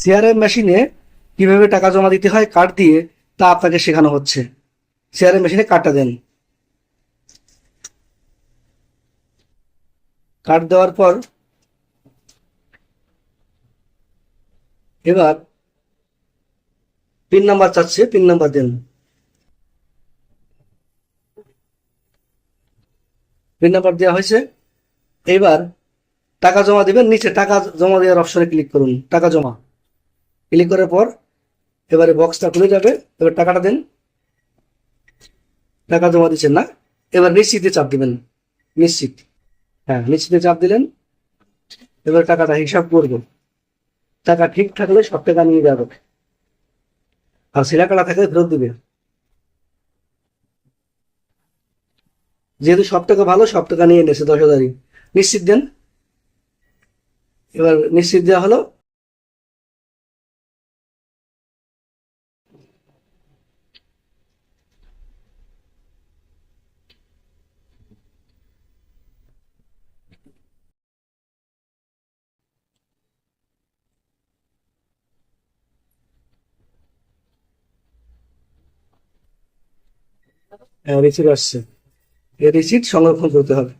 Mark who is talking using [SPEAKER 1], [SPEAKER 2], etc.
[SPEAKER 1] CRM মেশিনে কীভাবে টাকা জমা দিতে হয়, কার্ড দিয়ে, তা আপনাকে শেখানো হচ্ছে। সিআরএম মেশিনে কার্ডটা দেন। কার্ড দেওয়ার পর এবার পিন নাম্বার চাচ্ছে, পিন নাম্বার দেন। পিন নাম্বার দেওয়া হয়েছে। এবার টাকা জমা দিবেন, নিচে টাকা জমা দেওয়ার অপশনে ক্লিক করুন, টাকা জমা। ক্লিক করার পর এবারে বক্সটা খুলে যাবে। এবার টাকাটা দেন। টাকা জমা দিচ্ছেন না। এবার নিশ্চিতে চাপ দিবেন। নিশ্চিত। হ্যাঁ নিশ্চিতে চাপ দিলেন। এবার টাকাটা হিসাব করব। টাকা ঠিক থাকলে সব টাকা নিয়ে যাবে। আর সিলা কাটা থাকলে ফেরত দিবে। যেহেতু সব টাকা ভালো, সব টাকা নিয়ে নিয়েছে দশ হাজারই। নিশ্চিত দেন। এবার নিশ্চিত দেওয়া হলো। রিসিট আসছে। এই রিসিট সংরক্ষণ করতে হবে।